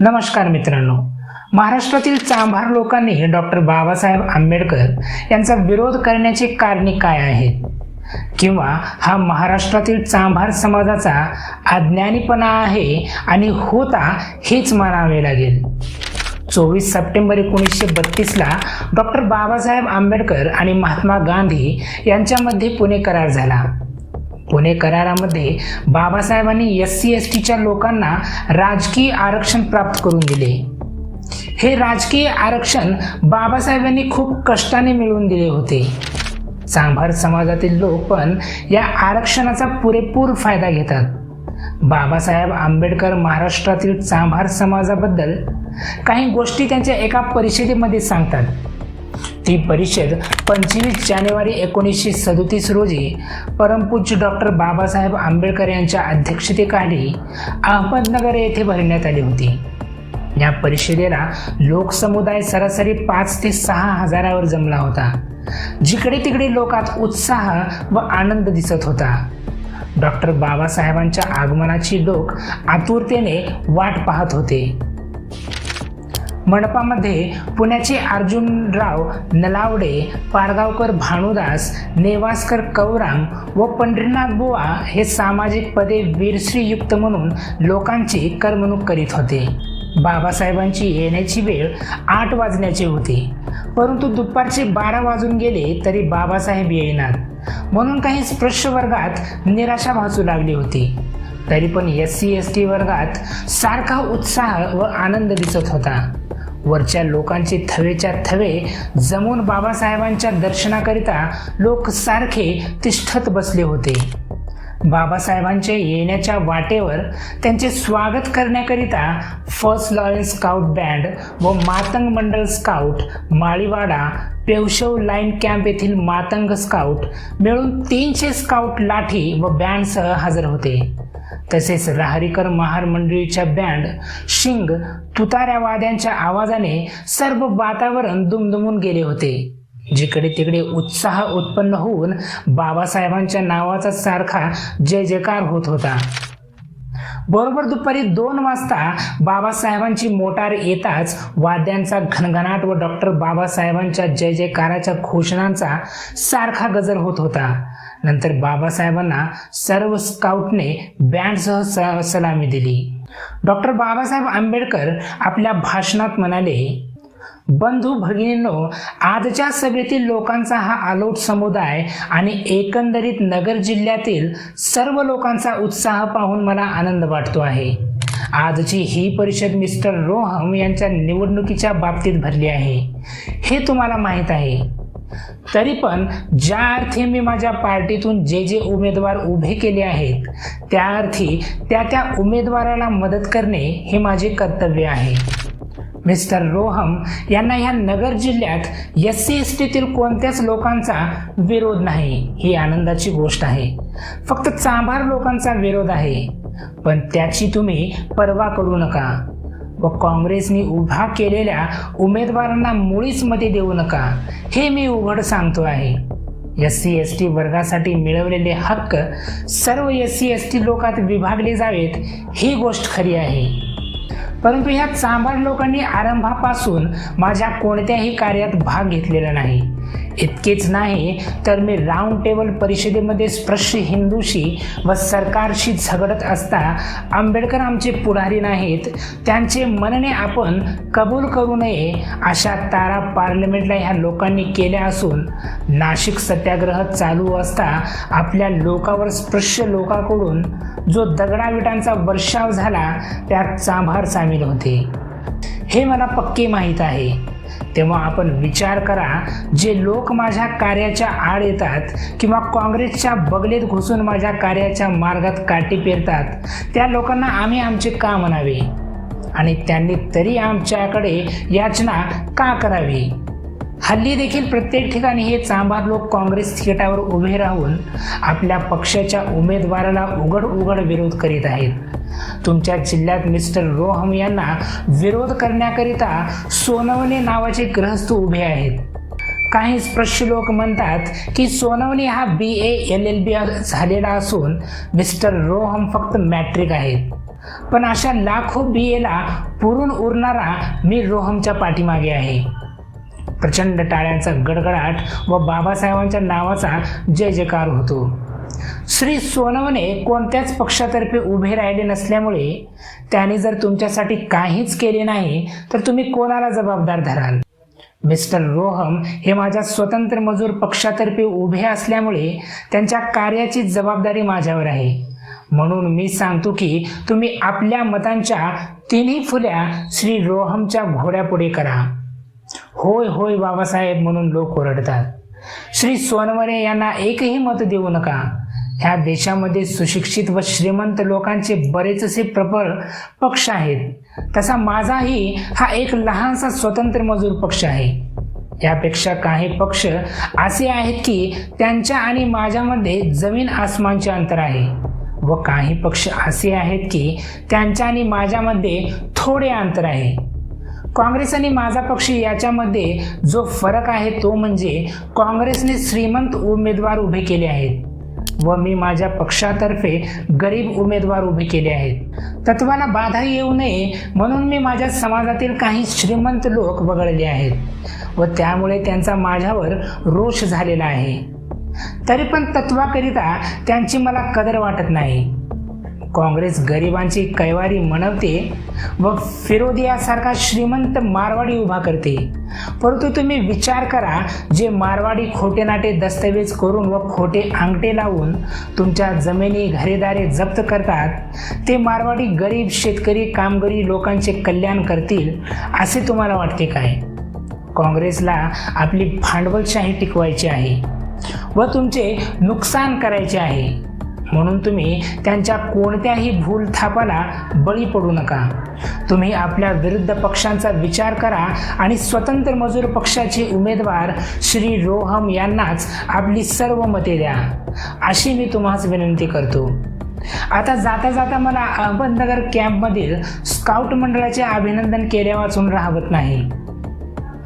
नमस्कार मित्रांनो. महाराष्ट्रातील चांभार लोकांनी डॉक्टर बाबासाहेब आंबेडकर यांचा विरोध करण्याची कारणे काय आहेत? किंवा हा महाराष्ट्रातील चांभार समाजाचा अज्ञानीपणा आहे आणि होता हेच मानावे लागेल. चोवीस सप्टेंबर एकोणीसशे बत्तीसला डॉक्टर बाबासाहेब आंबेडकर आणि महात्मा गांधी यांच्यामध्ये पुणे करार झाला. पुणे करारामध्ये बाबासाहेबांनी एस सी एस टीच्या लोकांना राजकीय आरक्षण प्राप्त करून दिले. हे राजकीय आरक्षण बाबासाहेबांनी खूप कष्टाने मिळवून दिले होते. चांभार समाजातील लोक पण या आरक्षणाचा पुरेपूर फायदा घेतात. बाबासाहेब आंबेडकर महाराष्ट्रातील चांभार समाजाबद्दल काही गोष्टी त्यांच्या एका परिषदेमध्ये सांगतात. ती परिषद पंचवीस जानेवारी एकोणीसशे सदोतीस रोजी परमपूज्य डॉक्टर बाबासाहेब आंबेडकर यांच्या अध्यक्षतेखाली अहमदनगर येथे भरण्यात आली होती. या परिषदेला लोकसमुदाय सरासरी पाच ते सहा हजारावर जमला होता. जिकडे तिकडे लोकात उत्साह व आनंद दिसत होता. डॉक्टर बाबासाहेबांच्या आगमनाची लोक आतुरतेने वाट पाहत होते. मंडपामध्ये पुण्याचे अर्जुनराव नलावडे पारगावकर भानुदास नेवासकर कवराम व पंढरीनाथ बुवा हे सामाजिक पदे वीरश्रीयुक्त म्हणून लोकांची करमणूक करीत होते. बाबासाहेबांची येण्याची वेळ आठ वाजण्याची होती. परंतु दुपारचे बारा वाजून गेले तरी बाबासाहेब येईनात. म्हणून काही स्पृश्य वर्गात निराशा भासू लागली होती. तरी पण एस सी एस टी वर्गात सारखा उत्साह व आनंद दिसत होता. वरच्या लोकांचे थवेच्या थवे जमून बाबासाहेबांच्या दर्शनाकरिता लोक सारखे तिष्ठत बसले होते. बाबासाहेबांच्या येण्याच्या वाटेवर त्यांचे स्वागत करण्याकरिता फर्स्ट लॉरेन्स स्काउट बँड व मातंग मंडळ स्काउट माळीवाडा पेवशव लाईन कॅम्प येथील मातंग स्काउट मिळून तीनशे स्काउट लाठी व बँडसह हजर होते. तसेच राहरीकर महार मंडळीच्या बँड शिंग तुताऱ्या वाद्यांच्या आवाजाने सर्व वातावरण दुमदुमून गेले होते. जिकडे तिकडे उत्साह उत्पन्न होऊन बाबासाहेबांच्या नावाचा सारखा जय जयकार होत होता. बरोबर दुपारी दोन वाजता बाबासाहेबांची मोटार येताच वाद्यांचा घनघनाट व डॉक्टर बाबासाहेबांच्या जय जयकाराच्या घोषणांचा सारखा गजर होत होता. नंतर बाबासाहेबांना सर्व स्काउटने बँडसह सलामी दिली. डॉक्टर बाबासाहेब आंबेडकर आपल्या भाषणात म्हणाले बंधू भगिनींनो आजच्या सभेतील लोकांचा हा आलोट समुदाय आणि एकंदरीत नगर जिल्ह्यातील सर्व लोकांचा उत्साह पाहून मला आनंद वाटतो आहे. आजची ही परिषद मिस्टर रोहम यांच्या निवडणुकीच्या बाबतीत भरली आहे. हे तुम्हाला माहीत आहे. तरी पण ज्या अर्थी मी माझ्या पार्टीतून जे जे उमेदवार उभे केले आहेत त्या अर्थी त्या त्या उमेदवाराला मदत करणे हे माझे कर्तव्य आहे. मिस्टर रोहम यांना ह्या नगर जिल्ह्यात एस सी एस टीतील कोणत्याच लोकांचा विरोध नाही ही आनंदाची गोष्ट आहे. फक्त चांभार लोकांचा विरोध आहे. पण त्याची तुम्ही पर्वा करू नका. व काँग्रेसने उभा केलेल्या उमेदवारांना मुळीच मते देऊ नका. हे मी उघड सांगतो आहे. एस सी एस टी वर्गासाठी मिळवलेले हक्क सर्व एस सी एस टी लोकात विभागले जावेत ही गोष्ट खरी आहे. परंतु ह्या चांभार लोकांनी आरंभापासून माझ्या कोणत्याही कार्यात भाग घेतलेला नाही. इतकेच नाही तर मी राऊंड टेबल परिषदेमध्ये स्पृश्य हिंदूशी व सरकारशी झगडत असता आंबेडकर आमचे पुढारी नाहीत. त्यांचे म्हणणे आपण कबूल करू नये अशा तारा पार्लमेंटला ह्या लोकांनी केल्या असून नाशिक सत्याग्रह चालू असता आपल्या लोकावर स्पृश्य लोकाकडून जो दगडाविटांचा वर्षाव झाला त्यात चांभार सामील होते. हे मला पक्के माहीत आहे. तेव्हा आपण विचार करा जे लोक माझ्या कार्याच्या आड येतात किंवा काँग्रेसच्या बगलेत घुसून माझ्या कार्याच्या मार्गात काठी पेरतात त्या लोकांना आम्ही आमचे का म्हणावे? आणि त्यांनी तरी आमच्याकडे याचना का करावी? हल्ली देखील प्रत्येक ठिकाणी हे चांभार लोक काँग्रेस थिएटावर उभे राहून आपल्या पक्षाच्या उमेदवाराला उघड उघड विरोध करीत आहेत. तुमच्या जिल्ह्यात मिस्टर रोहम यांना विरोध करण्याकरिता सोनवणे नावाचे ग्रहस्थ उभे आहेत. काही स्पृश्य लोक म्हणतात की सोनवणे हा बी ए एल एल बी झालेला असून मिस्टर रोहम फक्त मॅट्रिक आहेत. पण अशा लाखो बी एला पुरून उरणारा मी रोहमच्या पाठीमागे आहे. प्रचंड टाळ्यांचा गडगडाट व बाबासाहेबांच्या नावाचा जय जयकार होतो. श्री सोनवणे कोणत्याच पक्षातर्फे उभे राहिले नसल्यामुळे त्याने जर तुमच्यासाठी काहीच केले नाही तर तुम्ही कोणाला जबाबदार धराल? मिस्टर रोहम हे माझ्या स्वतंत्र मजूर पक्षातर्फे उभे असल्यामुळे त्यांच्या कार्याची जबाबदारी माझ्यावर आहे. म्हणून मी सांगतो की तुम्ही आपल्या मतांच्या तिन्ही फुल्या श्री रोहमच्या घोड्यापुढे करा. होय होय बाबासाहेब म्हणून लोक ओरडतात. श्री सोनवणे यांना एकही मत देऊ नका. ह्या देशामध्ये सुशिक्षित व श्रीमंत लोकांचे बरेचसे प्रबळ पक्ष आहेत. तसा माझाही हा एक लहानसा स्वतंत्र मजूर पक्ष आहे. यापेक्षा काही पक्ष असे आहेत की त्यांच्या आणि माझ्यामध्ये जमीन आसमानचे अंतर आहे व काही पक्ष असे आहेत की त्यांच्या आणि माझ्यामध्ये थोडे अंतर आहे. काँग्रेस आणि माझा पक्ष याच्यामध्ये जो फरक आहे तो म्हणजे काँग्रेसने श्रीमंत उमेदवार उभे केले आहेत व मी माझ्या पक्षातर्फे गरीब उमेदवार उभे केले आहेत. तत्वाला बाधा येऊ नये म्हणून मी माझ्या समाजातील काही श्रीमंत लोक वगळले आहेत व त्यामुळे त्यांचा माझ्यावर रोष झालेला आहे. तरी पण तत्वाकरिता त्यांची मला कदर वाटत नाही. काँग्रेस गरिबांची कैवारी म्हणवते व फिरोदियासारखा श्रीमंत मारवाडी उभा करते. परंतु तुम्ही विचार करा जे मारवाडी खोटे नाटे दस्तऐवज करून व खोटे अंगठे लावून तुमच्या जमिनी घरेदारे जप्त करतात ते मारवाडी गरीब शेतकरी कामगारी लोकांचे कल्याण करतील असे तुम्हाला वाटते काय? काँग्रेसला आपली भांडवलशाही टिकवायची आहे व तुमचे नुकसान करायचे आहे. म्हणून तुम्ही त्यांच्या कोणत्याही भूल थापाला बळी पडू नका. तुम्ही आपल्या विरुद्ध पक्षांचा विचार करा आणि स्वतंत्र मजूर पक्षाचे उमेदवार श्री रोहम यांनाच आपली सर्व मते द्या. अशी मी तुम्हास विनंती करतो. आता जाता जाता मला अहमदनगर कॅम्पमधील स्काउट मंडळाचे अभिनंदन केल्या वाचून राहत नाही.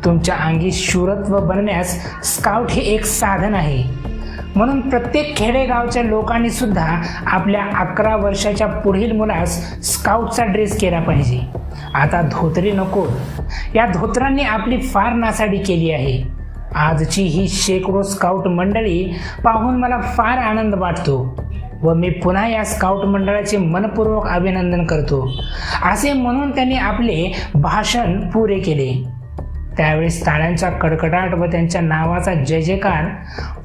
तुमच्या अंगी शूरत्व बनण्यास स्काउट हे एक साधन आहे. म्हणून प्रत्येक खेडेगावच्या लोकांनी सुद्धा आपल्या अकरा वर्षाच्या पुढील मुलास स्काउटचा ड्रेस केला पाहिजे. आता धोतरी नको. या धोत्रांनी आपली फार नासाडी केली आहे. आजची ही शेकडो स्काउट मंडळी पाहून मला फार आनंद वाटतो व मी पुन्हा या स्काउट मंडळाचे मनपूर्वक अभिनंदन करतो. असे म्हणून त्यांनी आपले भाषण पुरे केले. त्यावेळेस टाळ्यांचा कडकडाट व त्यांच्या नावाचा जय जयकार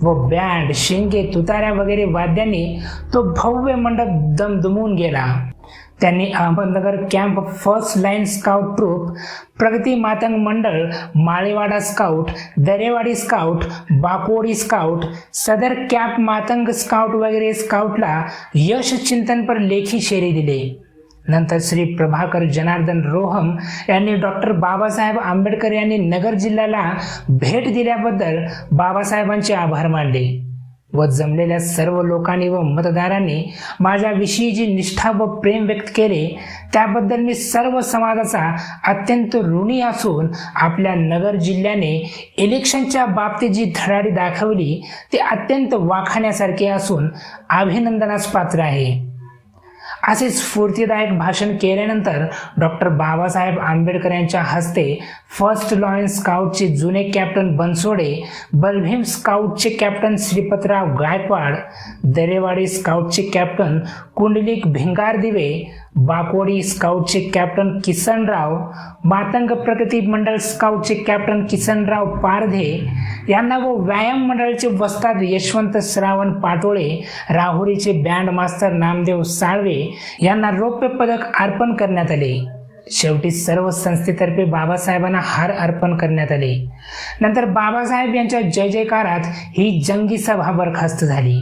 व बँड शिंगे तुताऱ्या वगैरे वाद्यांनी तो भव्य मंडप दमदमून गेला. त्यांनी Ahmednagar camp first line scout troop Pragati Matang मंडळ Malewada scout Darewadi scout Bakodi scout सदर कॅम्प मातंग स्काउट वगैरे स्काउटला यश चिंतनपर लेखी शेरी दिले. नंतर श्री प्रभाकर जनार्दन रोहम यांनी डॉक्टर बाबासाहेब आंबेडकर यांनी नगर जिल्ह्याला भेट दिल्याबद्दल बाबासाहेबांचे आभार मानले व जमलेल्या सर्व लोकांनी व मतदारांनी माझ्याविषयी जी निष्ठा व प्रेम व्यक्त केले त्याबद्दल मी सर्व समाजाचा अत्यंत ऋणी असून आपल्या नगर जिल्ह्याने इलेक्शनच्या बाबतीत जी धडाडी दाखवली ते अत्यंत वाखाण्यासारखे असून अभिनंदनास पात्र आहे. असे स्फूर्तीदायक भाषण केल्यानंतर डॉक्टर बाबासाहेब आंबेडकर यांच्या हस्ते फर्स्ट लॉयन स्काउटचे जुने कॅप्टन बनसोडे बलभीम स्काउटचे कॅप्टन श्रीपतराव गायकवाड दरेवाडी स्काउटचे कॅप्टन कुंडलिक भिंगार दिवे बाकोडी स्काउटचे कॅप्टन किसनराव मातंग प्रगती मंडळ स्काउटचे कॅप्टन किसनराव पारधे यांना व व्यायाम मंडळाचे वस्ताद यशवंत श्रावण पाटोळे राहुरीचे बँड मास्तर नामदेव साळवे यांना रौप्य पदक अर्पण करण्यात आले. शेवटी सर्व संस्थेतर्फे बाबासाहेबांना हार अर्पण करण्यात आले. नंतर बाबासाहेब यांच्या जय जयकारात ही जंगी सभा बरखास्त झाली.